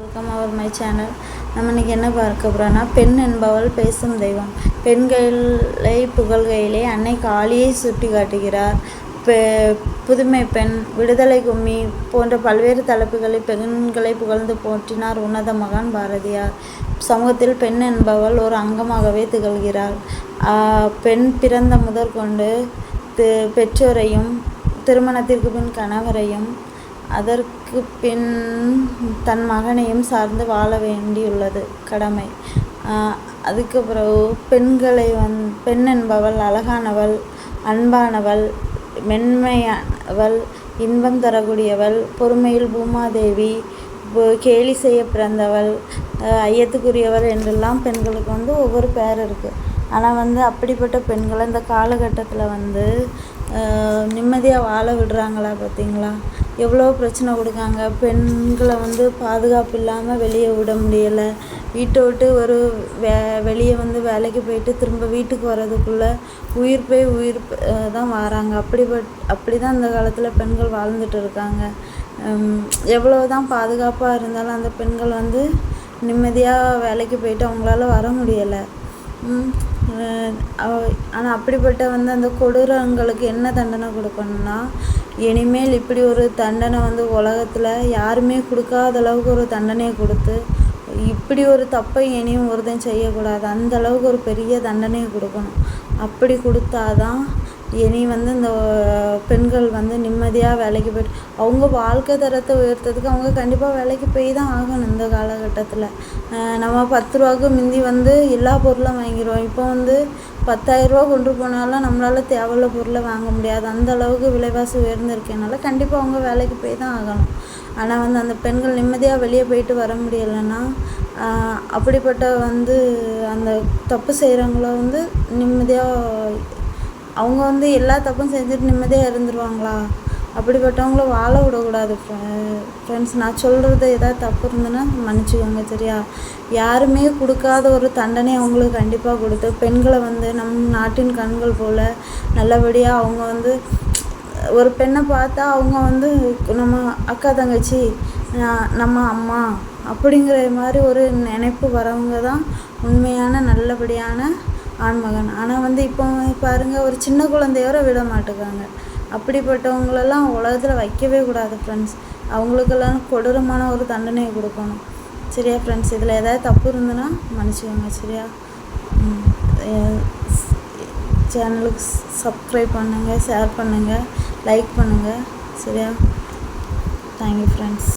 Welcome our my channel நம்ம இன்றைக்கி என்ன பார்க்க போகிறோன்னா பெண் என்பவள் பேசும் தெய்வம். பெண்களை புகழ்கையிலே அன்னை காளியை சுட்டி காட்டுகிறார் பெ புதுமை பெண் விடுதலை கும்மி போன்ற பல்வேறு தலைப்புகளில் பெண்களை புகழ்ந்து போற்றினார் உன்னத மகான் பாரதியார். சமூகத்தில் பெண் என்பவள் ஒரு அங்கமாகவே திகழ்கிறார் பெண் பிறந்த முதற்கொண்டு பெற்றோரையும் திருமணத்திற்கு பின் கணவரையும் அதற்கு பின் தன் மகனையும் சார்ந்து வாழ வேண்டியுள்ளது. கடமை. அதுக்கு பிறகு பெண்களை வந் பெண் என்பவள் அழகானவள் அன்பானவள் மென்மையானவள் இன்பம் தரக்கூடியவள் பொறுமையில் பூமாதேவி கேலி செய்ய பிறந்தவள் ஐயத்துக்குரியவள் என்றெல்லாம் பெண்களுக்கு வந்து ஒவ்வொரு பேர் இருக்குது ஆனால் வந்து அப்படிப்பட்ட பெண்களை இந்த காலகட்டத்தில் வந்து நிம்மதியாக வாழ விடுறாங்களா பார்த்தீங்களா எவ்வளோ பிரச்சனை கொடுக்காங்க. பெண்களை வந்து பாதுகாப்பு இல்லாமல் வெளியே விட முடியலை. வீட்டை விட்டு ஒரு வே வெளியே வந்து வேலைக்கு போயிட்டு திரும்ப வீட்டுக்கு வர்றதுக்குள்ளே உயிர் போய் உயிர் தான் வாராங்க. அப்படிப்பட் அப்படி தான் இந்த காலத்தில் பெண்கள் வாழ்ந்துட்டு இருக்காங்க. எவ்வளோ தான் பாதுகாப்பாக இருந்தாலும் அந்த பெண்கள் வந்து நிம்மதியாக வேலைக்கு போயிட்டு அவங்களால வர முடியலை. ஆனால் அப்படிப்பட்ட வந்து அந்த கொடூரங்களுக்கு என்ன தண்டனை கொடுக்கணும்னா இனிமேல் இப்படி ஒரு தண்டனை வந்து உலகத்தில் யாருமே கொடுக்காத அளவுக்கு ஒரு தண்டனையை கொடுத்து இப்படி ஒரு தப்பை இனியும் ஒருத்தன் செய்யக்கூடாது. அந்த அளவுக்கு ஒரு பெரிய தண்டனையை கொடுக்கணும். அப்படி கொடுத்தா தான் இனி வந்து இந்த பெண்கள் வந்து நிம்மதியாக வேலைக்கு போய்ட்டு அவங்க வாழ்க்கை தரத்தை உயர்த்ததுக்கு அவங்க கண்டிப்பாக வேலைக்கு போய் தான் ஆகணும் இந்த காலகட்டத்தில். நம்ம பத்து ரூபாவுக்கு முந்தி வந்து எல்லா பொருளும் வாங்கிடுவோம். இப்போ வந்து பத்தாயிரரூபா கொண்டு போனாலும் நம்மளால் தேவையுள்ள பொருளை வாங்க முடியாது. அந்த அளவுக்கு விலைவாசி உயர்ந்திருக்கனால கண்டிப்பாக அவங்க வேலைக்கு போய் தான் ஆகணும். ஆனால் வந்து அந்த பெண்கள் நிம்மதியாக வெளியே போயிட்டு வர முடியலைன்னா அப்படிப்பட்ட வந்து அந்த தப்பு செய்கிறவங்கள வந்து நிம்மதியாக அவங்க வந்து எல்லா தப்பும் செஞ்சுட்டு நிம்மதியாக இருந்துருவாங்களா? அப்படிப்பட்டவங்கள வாழ விடக்கூடாது ஃப்ரெண்ட்ஸ் நான் சொல்கிறது ஏதாவது தப்பு இருந்ததுன்னா மன்னிச்சுக்கோங்க சரியா? யாருமே கொடுக்காத ஒரு தண்டனை அவங்களுக்கு கண்டிப்பாக கொடுத்து பெண்களை வந்து நம் நாட்டின் கண்கள் போல் நல்லபடியாக அவங்க வந்து ஒரு பெண்ணை பார்த்தா அவங்க வந்து நம்ம அக்கா தங்கச்சி நம்ம அம்மா அப்படிங்கிற மாதிரி ஒரு நினைப்பு வரவங்க தான் உண்மையான நல்லபடியான ஆண்மகன். ஆனால் வந்து இப்போ பாருங்கள் ஒரு சின்ன குழந்தையோட விட மாட்டேங்காங்க அப்படிப்பட்டவங்களெல்லாம் உலகத்தில் வைக்கவே கூடாது ஃப்ரெண்ட்ஸ் அவங்களுக்கெல்லாம் கொடூரமான ஒரு தண்டனையை கொடுக்கணும். சரியா ஃப்ரெண்ட்ஸ் இதில் ஏதாவது தப்பு இருந்ததுன்னா மன்னிச்சுக்கோங்க சரியா? சேனலுக்கு சப்ஸ்கிரைப் பண்ணுங்கள் ஷேர் பண்ணுங்கள் லைக் பண்ணுங்கள் சரியா? Thank you friends